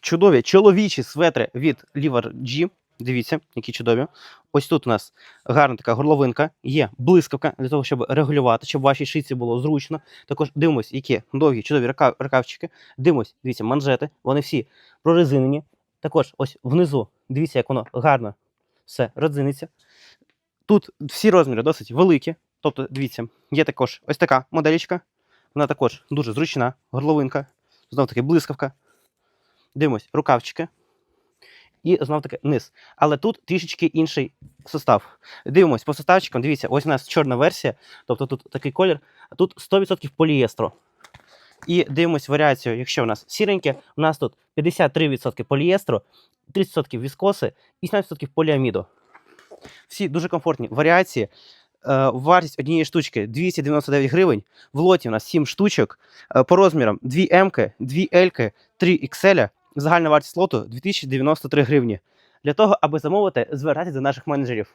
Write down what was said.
чудові чоловічі светри від Liver G. Дивіться, які чудові. Ось тут у нас гарна така горловинка, є блискавка для того, щоб регулювати, щоб вашій шийці було зручно. Також дивимось, які довгі чудові рукав, рукавчики. Дивимось, дивіться, манжети, вони всі прорезинені. Також ось внизу, дивіться, як воно гарно все родзиниться. Тут всі розміри досить великі. Тобто, дивіться, є також ось така моделічка. Вона також дуже зручна, горловинка, знов таки блискавка. Дивимось, рукавчики. І знов таки низ. Але тут трішечки інший состав. Дивимось по составчикам. Дивіться, ось у нас чорна версія, тобто тут такий колір, тут 100% полієстру. І дивимось варіацію, якщо у нас сіреньке, у нас тут 53% полієстру, 30% віскоси і 17% поліаміду. Всі дуже комфортні варіації. Е, Вартість однієї штучки 299 гривень. В лоті у нас 7 штучок. Е, По розмірам 2 М, 2 Л, 3 XL. Загальна вартість лоту 2093 гривні. Для того, аби замовити, звертайтеся до наших менеджерів.